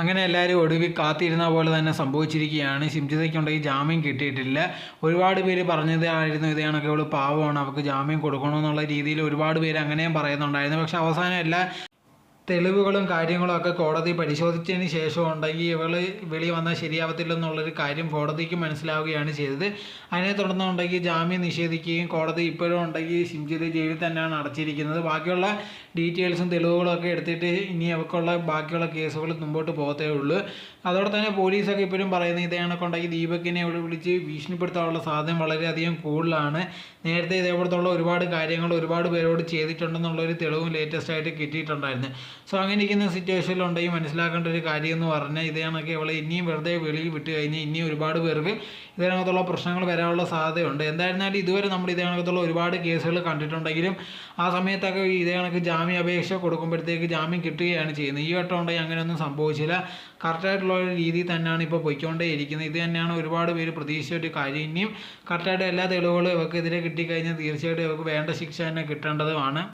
അങ്ങനെ എല്ലാവരും ഒടുവിൽ കാത്തിരുന്ന പോലെ തന്നെ സംഭവിച്ചിരിക്കുകയാണ്. സിംജിതയ്ക്കുണ്ടെങ്കിൽ ജാമ്യം കിട്ടിയിട്ടില്ല. ഒരുപാട് പേര് പറഞ്ഞതായിരുന്നു ഇത് കണക്ക് അവൾ പാവമാണ് അവൾക്ക് ജാമ്യം കൊടുക്കണമെന്നുള്ള രീതിയിൽ ഒരുപാട് പേര് അങ്ങനെയും പറയുന്നുണ്ടായിരുന്നു. പക്ഷെ അവസാനം എല്ലാ തെളിവുകളും കാര്യങ്ങളും ഒക്കെ കോടതി പരിശോധിച്ചതിന് ശേഷം ഉണ്ടെങ്കിൽ ഇവൾ വെളി വന്നാൽ ശരിയാവത്തില്ലെന്നുള്ളൊരു കാര്യം കോടതിക്ക് മനസ്സിലാവുകയാണ് ചെയ്തത്. അതിനെ തുടർന്നുണ്ടെങ്കിൽ ജാമ്യം നിഷേധിക്കുകയും കോടതി ഇപ്പോഴും ഉണ്ടെങ്കിൽ സിംജിത് ജയിലിൽ തന്നെയാണ് അടച്ചിരിക്കുന്നത്. ബാക്കിയുള്ള ഡീറ്റെയിൽസും തെളിവുകളും ഒക്കെ എടുത്തിട്ട് ഇനി അവൾക്കുള്ള ബാക്കിയുള്ള കേസുകൾ മുമ്പോട്ട് പോകത്തേ ഉള്ളൂ. അതോടെ തന്നെ പോലീസൊക്കെ ഇപ്പോഴും പറയുന്നത് ഇതേ കണക്കുണ്ടെങ്കിൽ ദീപക്കിനെ വിളിച്ച് ഭീഷണിപ്പെടുത്താനുള്ള സാധ്യത വളരെയധികം കൂടുതലാണ്. നേരത്തെ ഇതേപോലത്തുള്ള ഒരുപാട് കാര്യങ്ങൾ ഒരുപാട് പേരോട് ചെയ്തിട്ടുണ്ടെന്നുള്ളൊരു തെളിവും ലേറ്റസ്റ്റ് ആയിട്ട് കിട്ടിയിട്ടുണ്ടായിരുന്നു. സോ അങ്ങനെ ഇരിക്കുന്ന സിറ്റുവേഷനിലുണ്ടെങ്കിൽ മനസ്സിലാക്കേണ്ട ഒരു കാര്യം എന്ന് പറഞ്ഞാൽ ഇതേ കണക്ക് ഇവളെ ഇനിയും വെറുതെ വെളിയിൽ വിട്ട് കഴിഞ്ഞാൽ ഇനിയും ഒരുപാട് പേർക്ക് ഇതിനകത്തുള്ള പ്രശ്നങ്ങൾ വരാനുള്ള സാധ്യതയുണ്ട്. എന്തായിരുന്നാലും ഇതുവരെ നമ്മൾ ഇതിനകത്തുള്ള ഒരുപാട് കേസുകൾ കണ്ടിട്ടുണ്ടെങ്കിലും ആ സമയത്തൊക്കെ ഇതേ കണക്ക് ജാമ്യ അപേക്ഷ കൊടുക്കുമ്പോഴത്തേക്ക് ജാമ്യം കിട്ടുകയാണ് ചെയ്യുന്നത്. ഈ വട്ടം ഉണ്ടെങ്കിൽ അങ്ങനെയൊന്നും സംഭവിച്ചില്ല. കറക്റ്റായിട്ടുള്ള ഒരു രീതിയിൽ തന്നെയാണ് ഇപ്പോൾ പൊയ്ക്കൊണ്ടേ ഇരിക്കുന്നത് ഇത് തന്നെയാണ് ഒരുപാട് പേര് പ്രതീക്ഷിച്ച ഒരു കാര്യം. ഇനിയും കറക്റ്റായിട്ട് എല്ലാ തെളിവുകളും ഇവർക്കെതിരെ കിട്ടിക്കഴിഞ്ഞാൽ തീർച്ചയായിട്ടും ഇവർക്ക് വേണ്ട ശിക്ഷ തന്നെ കിട്ടേണ്ടതുമാണ്.